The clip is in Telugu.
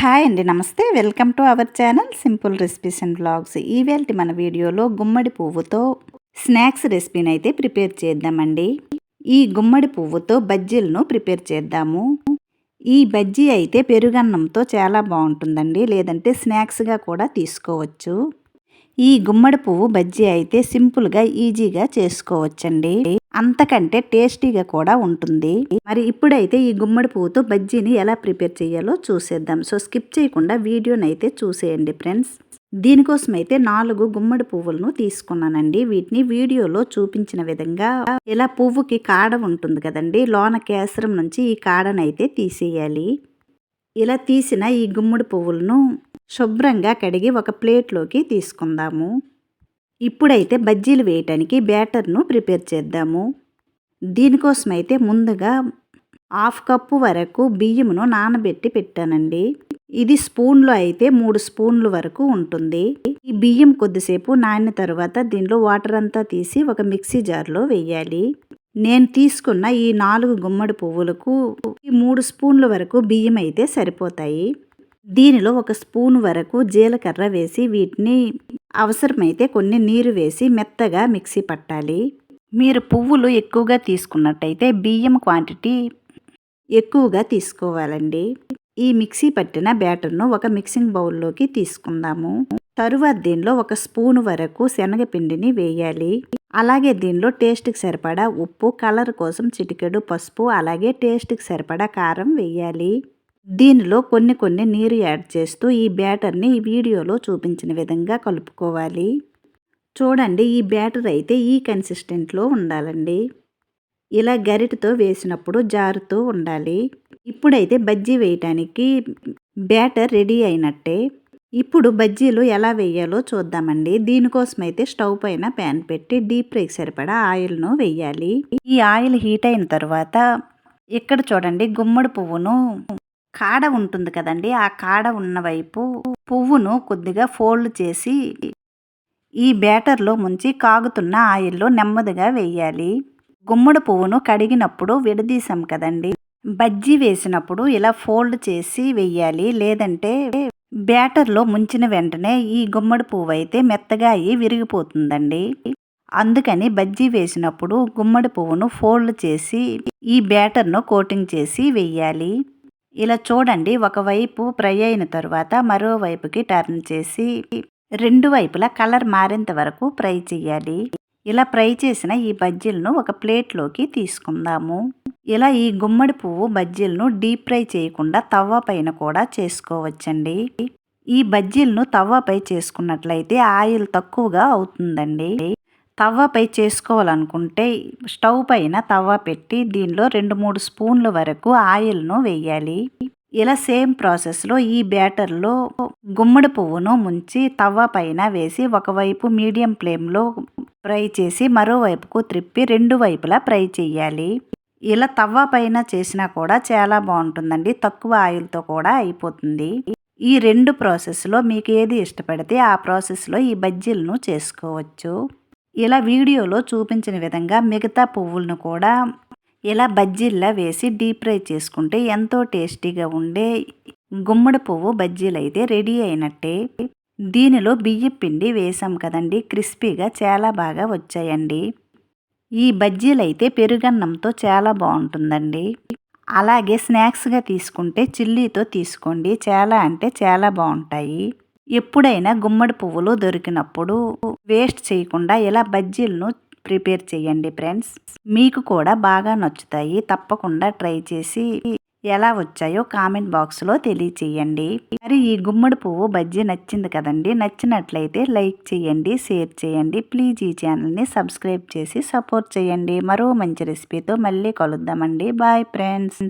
హాయ్ అండి నమస్తే. Welcome to our channel simple recipes and blogs ఈవేళ మన వీడియోలో గుమ్మడి పువ్వుతో స్నాక్స్ రెసిపీని అయితే ప్రిపేర్ చేద్దామండి. ఈ గుమ్మడి పువ్వుతో బజ్జీలను ప్రిపేర్ చేద్దాము. ఈ బజ్జీ అయితే పెరుగన్నంతో చాలా బాగుంటుందండి లేదంటే స్నాక్స్గా కూడా తీసుకోవచ్చు. ఈ గుమ్మడి పువ్వు బజ్జీ అయితే సింపుల్గా ఈజీగా చేసుకోవచ్చండి. అంతకంటే టేస్టీగా కూడా ఉంటుంది. మరి ఇప్పుడైతే ఈ గుమ్మడి పువ్వుతో బజ్జీని ఎలా ప్రిపేర్ చేయాలో చూసేద్దాం. సో స్కిప్ చేయకుండా వీడియోని అయితే చూసేయండి ఫ్రెండ్స్. దీనికోసం అయితే నాలుగు గుమ్మడి పువ్వులను తీసుకున్నానండి. వీటిని వీడియోలో చూపించిన విధంగా ఇలా పువ్వుకి కాడ ఉంటుంది కదండి లోన కేసరం నుంచి ఈ కాడనైతే తీసేయాలి. ఇలా తీసిన ఈ గుమ్మడి పువ్వులను శుభ్రంగా కడిగి ఒక ప్లేట్లోకి తీసుకుందాము. ఇప్పుడైతే బజ్జీలు వేయటానికి బ్యాటర్ను ప్రిపేర్ చేద్దాము. దీనికోసం అయితే ముందుగా హాఫ్ కప్పు వరకు బియ్యమును నానబెట్టి పెట్టానండి. ఇది స్పూన్లో అయితే మూడు స్పూన్లు వరకు ఉంటుంది. ఈ బియ్యం కొద్దిసేపు నానిన తర్వాత దీనిలో వాటర్ అంతా తీసి ఒక మిక్సీ జార్లో వేయాలి. నేను తీసుకున్న ఈ నాలుగు గుమ్మడి పువ్వులకు ఈ మూడు స్పూన్ల వరకు బియ్యం అయితే సరిపోతాయి. దీనిలో ఒక స్పూన్ వరకు జీలకర్ర వేసి వీటిని అవసరమైతే కొన్ని నీరు వేసి మెత్తగా మిక్సీ పట్టాలి. మీరు పువ్వులు ఎక్కువగా తీసుకున్నట్టయితే బియ్యం క్వాంటిటీ ఎక్కువగా తీసుకోవాలండి. ఈ మిక్సీ పట్టిన బ్యాటర్ను ఒక మిక్సింగ్ బౌల్లోకి తీసుకుందాము. తరువాత దీనిలో ఒక స్పూన్ వరకు శనగపిండిని వేయాలి. అలాగే దీనిలో టేస్ట్కి సరిపడా ఉప్పు కలర్ కోసం చిటికెడు పసుపు అలాగే టేస్ట్కి సరిపడా కారం వేయాలి. దీనిలో కొన్ని కొన్ని నీరు యాడ్ చేస్తూ ఈ బ్యాటర్ని ఈ వీడియోలో చూపించిన విధంగా కలుపుకోవాలి. చూడండి ఈ బ్యాటర్ అయితే ఈ కన్సిస్టెంట్లో ఉండాలండి. ఇలా గరిటతో వేసినప్పుడు జారుతూ ఉండాలి. ఇప్పుడైతే బజ్జీ వేయటానికి బ్యాటర్ రెడీ అయినట్టే. ఇప్పుడు బజ్జీలు ఎలా వేయాలో చూద్దామండి. దీనికోసం అయితే స్టవ్ పైన ప్యాన్ పెట్టి డీప్ ఫ్రైకి సరిపడా ఆయిల్ను వేయాలి. ఈ ఆయిల్ హీట్ అయిన తర్వాత ఇక్కడ చూడండి గుమ్మడి పువ్వును కాడ ఉంటుంది కదండి ఆ కాడ ఉన్న వైపు పువ్వును కొద్దిగా ఫోల్డ్ చేసి ఈ బ్యాటర్లో ముంచి కాగుతున్న ఆయిల్లో నెమ్మదిగా వేయాలి. గుమ్మడి పువ్వును కడిగినప్పుడు విడదీసాం కదండి. బజ్జీ వేసినప్పుడు ఇలా ఫోల్డ్ చేసి వెయ్యాలి లేదంటే బ్యాటర్లో ముంచిన వెంటనే ఈ గుమ్మడి పువ్వు అయితే మెత్తగా అయ్యి విరిగిపోతుందండి. అందుకని బజ్జీ వేసినప్పుడు గుమ్మడి పువ్వును ఫోల్డ్ చేసి ఈ బ్యాటర్ను కోటింగ్ చేసి వెయ్యాలి ఇలా చూడండి ఒకవైపు ఫ్రై అయిన తర్వాత మరోవైపుకి టర్న్ చేసి రెండు వైపులా కలర్ మారేంత వరకు ఫ్రై చేయాలి. ఇలా ఫ్రై చేసిన ఈ బజ్జీలను ఒక ప్లేట్లోకి తీసుకుందాము. ఇలా ఈ గుమ్మడి పువ్వు బజ్జీలను డీప్ ఫ్రై చేయకుండా తవ్వ పైన కూడా చేసుకోవచ్చండి. ఈ బజ్జీలను తవ్వపై చేసుకున్నట్లయితే ఆయిల్ తక్కువగా అవుతుందండి. తవ్వపై చేసుకోవాలనుకుంటే స్టవ్ పైన తవ్వ పెట్టి దీనిలో రెండు మూడు స్పూన్ల వరకు ఆయిల్ను వేయాలి. ఇలా సేమ్ ప్రాసెస్లో ఈ బ్యాటర్లో గుమ్మడి పువ్వును ముంచి తవ్వ పైన వేసి ఒకవైపు మీడియం ఫ్లేమ్లో ఫ్రై చేసి మరోవైపుకు త్రిప్పి రెండు వైపులా ఫ్రై చేయాలి. ఇలా తవ్వ పైన చేసినా కూడా చాలా బాగుంటుందండి. తక్కువ ఆయిల్తో కూడా అయిపోతుంది. ఈ రెండు ప్రాసెస్లో మీకు ఏది ఇష్టపడితే ఆ ప్రాసెస్లో ఈ బజ్జీలను చేసుకోవచ్చు. ఇలా వీడియోలో చూపించిన విధంగా మిగతా పువ్వులను కూడా ఇలా బజ్జీల్లా వేసి డీప్ ఫ్రై చేసుకుంటే ఎంతో టేస్టీగా ఉండే గుమ్మడి పువ్వు బజ్జీలు అయితే రెడీ అయినట్టే. దీనిలో బియ్య పిండి వేసాం కదండి క్రిస్పీగా చాలా బాగా వచ్చాయండి. ఈ బజ్జీలు అయితే పెరుగన్నంతో చాలా బాగుంటుందండి. అలాగే స్నాక్స్గా తీసుకుంటే చిల్లీతో తీసుకోండి చాలా అంటే చాలా బాగుంటాయి. ఎప్పుడైనా గుమ్మడి పువ్వులు దొరికినప్పుడు వేస్ట్ చేయకుండా ఇలా బజ్జీలను ప్రిపేర్ చేయండి ఫ్రెండ్స్. మీకు కూడా బాగా నచ్చుతాయి. తప్పకుండా ట్రై చేసి ఎలా వచ్చాయో కామెంట్ బాక్స్లో తెలియచేయండి. మరి ఈ గుమ్మడి పువ్వు బజ్జీ నచ్చింది కదండి? నచ్చినట్లయితే లైక్ చేయండి షేర్ చేయండి. ప్లీజ్ ఈ ఛానల్ని సబ్స్క్రైబ్ చేసి సపోర్ట్ చేయండి. మరో మంచి రెసిపీతో మళ్ళీ కలుద్దామండి. Bye friends.